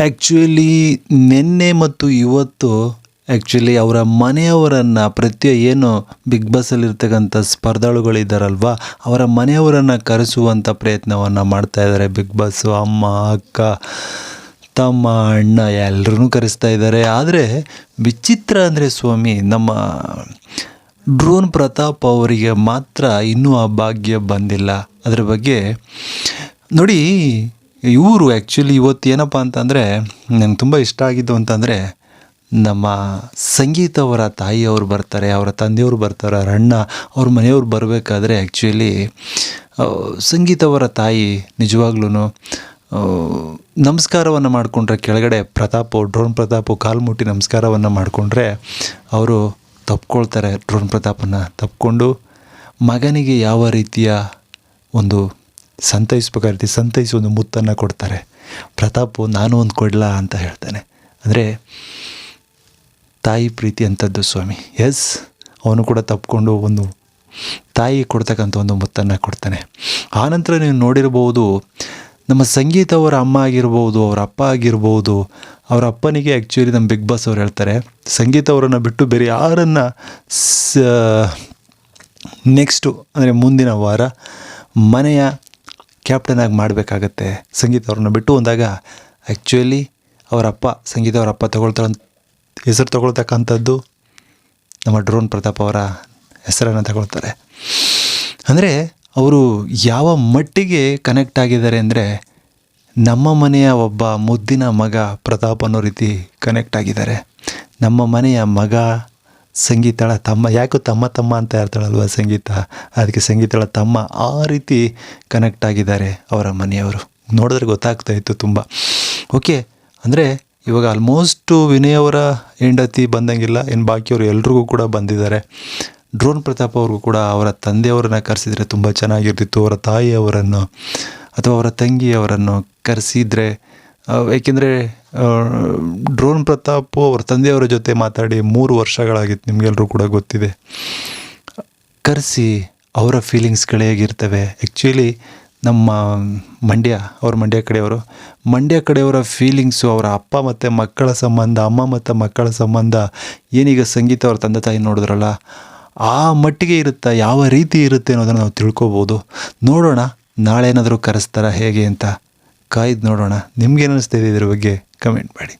Actually ನಿನ್ನೆ ಮತ್ತು ಇವತ್ತು ಆ್ಯಕ್ಚುಲಿ ಅವರ ಮನೆಯವರನ್ನು ಪ್ರತಿ ಏನು ಬಿಗ್ ಬಾಸಲ್ಲಿರ್ತಕ್ಕಂಥ ಸ್ಪರ್ಧಾಳುಗಳಿದ್ದಾರಲ್ವ ಅವರ ಮನೆಯವರನ್ನು ಕರೆಸುವಂಥ ಪ್ರಯತ್ನವನ್ನು ಮಾಡ್ತಾ ಇದ್ದಾರೆ ಬಿಗ್ ಬಾಸು ಅಮ್ಮ, ಅಕ್ಕ, ತಮ್ಮ, ಅಣ್ಣ ಎಲ್ಲರೂ ಕರೆಸ್ತಾ ಇದ್ದಾರೆ. ಆದರೆ ವಿಚಿತ್ರ ಅಂದರೆ ಸ್ವಾಮಿ, ನಮ್ಮ ಡ್ರೋನ್ ಪ್ರತಾಪ್ ಅವರಿಗೆ ಮಾತ್ರ ಇನ್ನೂ ಆ ಭಾಗ್ಯ ಬಂದಿಲ್ಲ. ಅದರ ಬಗ್ಗೆ ನೋಡಿ ಇವರು ಆ್ಯಕ್ಚುಲಿ ಇವತ್ತು ಏನಪ್ಪ ಅಂತಂದರೆ ನಂಗೆ ತುಂಬ ಇಷ್ಟ ಆಗಿದ್ದು ಅಂತಂದರೆ ನಮ್ಮ ಸಂಗೀತವರ ತಾಯಿಯವರು ಬರ್ತಾರೆ, ಅವರ ತಂದೆಯವರು ಬರ್ತಾರೆ, ಅವ್ರ ಅಣ್ಣ, ಅವ್ರ ಮನೆಯವ್ರು ಬರಬೇಕಾದ್ರೆ ಆ್ಯಕ್ಚುಲಿ ಸಂಗೀತವರ ತಾಯಿ ನಿಜವಾಗ್ಲೂ ನಮಸ್ಕಾರವನ್ನು ಮಾಡಿಕೊಂಡ್ರೆ ಕೆಳಗಡೆ ಪ್ರತಾಪು ಡ್ರೋನ್ ಪ್ರತಾಪು ಕಾಲು ಮುಟ್ಟಿ ನಮಸ್ಕಾರವನ್ನು ಮಾಡಿಕೊಂಡ್ರೆ ಅವರು ತಪ್ಕೊಳ್ತಾರೆ ಡ್ರೋನ್ ಪ್ರತಾಪನ್ನು ತಪ್ಕೊಂಡು ಮಗನಿಗೆ ಯಾವ ರೀತಿಯ ಒಂದು ಸಂತೈಸ್ಬೇಕಾದ ರೀತಿ ಸಂತೈಸಿ ಒಂದು ಮುತ್ತನ್ನು ಕೊಡ್ತಾರೆ. ಪ್ರತಾಪು, ನಾನು ಒಂದು ಕೊಡಲಾ ಅಂತ ಹೇಳ್ತಾನೆ. ಅಂದರೆ, ತಾಯಿ ಪ್ರೀತಿ ಅಂಥದ್ದು ಸ್ವಾಮಿ. ಎಸ್. ಅವನು ಕೂಡ ತಪ್ಪಿಕೊಂಡು ಒಂದು ತಾಯಿ ಕೊಡ್ತಕ್ಕಂಥ ಒಂದು ಮುತ್ತನ್ನು ಕೊಡ್ತಾನೆ. ಆನಂತರ ನೀವು ನೋಡಿರ್ಬೋದು, ನಮ್ಮ ಸಂಗೀತ ಅವರ ಅಮ್ಮ ಆಗಿರ್ಬೋದು, ಅವರ ಅಪ್ಪ ಆಗಿರ್ಬೋದು, ಅವರ ಅಪ್ಪನಿಗೆ ಆ್ಯಕ್ಚುಲಿ ನಮ್ಮ ಬಿಗ್ ಬಾಸ್ ಅವ್ರು ಹೇಳ್ತಾರೆ, ಸಂಗೀತ ಅವರನ್ನು ಬಿಟ್ಟು ಬೇರೆ ಯಾರನ್ನು ಸ ನೆಕ್ಸ್ಟು ಅಂದರೆ ಮುಂದಿನ ವಾರ ಮನೆಯ ಕ್ಯಾಪ್ಟನ್ ಆಗಿ ಮಾಡಬೇಕಾಗತ್ತೆ. ಸಂಗೀತ ಅವ್ರನ್ನ ಬಿಟ್ಟು ಅಂದಾಗ ಆ್ಯಕ್ಚುಲಿ ಅವರಪ್ಪ ಸಂಗೀತ ಅವರಪ್ಪ ತಗೊಳ್ತಾರ ಹೆಸರು ತಗೊಳ್ತಕ್ಕಂಥದ್ದು ನಮ್ಮ ಡ್ರೋನ್ ಪ್ರತಾಪ್ ಅವರ ಹೆಸರನ್ನು ತಗೊಳ್ತಾರೆ. ಅಂದರೆ ಅವರು ಯಾವ ಮಟ್ಟಿಗೆ ಕನೆಕ್ಟ್ ಆಗಿದ್ದಾರೆ ಅಂದರೆ ನಮ್ಮ ಮನೆಯ ಒಬ್ಬ ಮುದ್ದಿನ ಮಗ ಪ್ರತಾಪ್ ಅನ್ನೋ ರೀತಿ ಕನೆಕ್ಟ್ ಆಗಿದ್ದಾರೆ. ನಮ್ಮ ಮನೆಯ ಮಗ ಸಂಗೀತಳ ತಮ್ಮ, ಯಾಕೋ ತಮ್ಮ ತಮ್ಮ ಅಂತ ಹೇಳ್ತಾಳಲ್ವ ಸಂಗೀತ? ಅದಕ್ಕೆ ಸಂಗೀತಳ ತಮ್ಮ ಆ ರೀತಿ ಕನೆಕ್ಟ್ ಆಗಿದ್ದಾರೆ ಅವರ ಮನೆಯವರು. ನೋಡಿದ್ರೆ ಗೊತ್ತಾಗ್ತಾ ಇತ್ತು ತುಂಬ. ಓಕೆ ಅಂದರೆ ಇವಾಗ ಆಲ್ಮೋಸ್ಟು ವಿನಯ್ ಅವರ ಹೆಂಡತಿ ಬಂದಂಗಿಲ್ಲ, ಇನ್ನು ಬಾಕಿಯವರು ಎಲ್ರಿಗೂ ಕೂಡ ಬಂದಿದ್ದಾರೆ. ಡ್ರೋನ್ ಪ್ರತಾಪ್ ಅವ್ರಿಗೂ ಕೂಡ ಅವರ ತಂದೆಯವರನ್ನು ಕರೆಸಿದರೆ ತುಂಬ ಚೆನ್ನಾಗಿರ್ತಿತ್ತು, ಅವರ ತಾಯಿಯವರನ್ನು ಅಥವಾ ಅವರ ತಂಗಿಯವರನ್ನು ಕರೆಸಿದರೆ ಏಕೆಂದರೆ ಡ್ರೋನ್ ಪ್ರತಾಪ್ ಅವ್ರ ತಂದೆಯವರ ಜೊತೆ ಮಾತಾಡಿ ಮೂರು ವರ್ಷಗಳಾಗಿತ್ತು ನಿಮಗೆಲ್ಲರೂ ಕೂಡ ಗೊತ್ತಿದೆ. ಕರೆಸಿ ಅವರ ಫೀಲಿಂಗ್ಸ್ಗಳು ಹೇಗಿರ್ತವೆ ಆ್ಯಕ್ಚುಲಿ ನಮ್ಮ ಮಂಡ್ಯ, ಅವ್ರ ಮಂಡ್ಯ ಕಡೆಯವರು, ಮಂಡ್ಯ ಕಡೆಯವರ ಫೀಲಿಂಗ್ಸು ಅವರ ಅಪ್ಪ ಮತ್ತು ಮಕ್ಕಳ ಸಂಬಂಧ, ಅಮ್ಮ ಮತ್ತು ಮಕ್ಕಳ ಸಂಬಂಧ, ಏನೀಗ ಸಂಗೀತ ಅವ್ರ ತಂದೆ ತಾಯಿ ನೋಡಿದ್ರಲ್ಲ, ಆ ಮಟ್ಟಿಗೆ ಇರುತ್ತಾ, ಯಾವ ರೀತಿ ಇರುತ್ತೆ ಅನ್ನೋದನ್ನು ನಾವು ತಿಳ್ಕೊಬೋದು. ನೋಡೋಣ, ನಾಳೆ ಏನಾದರೂ ಕರೆಸ್ತಾರ ಹೇಗೆ ಅಂತ. ಕಾಯ್ದು ನೋಡೋಣ. ನಿಮ್ಗೇನು ಅನ್ನಿಸ್ತಾ ಇದೆ ಇದ್ರ ಬಗ್ಗೆ ಕಮೆಂಟ್ ಮಾಡಿ.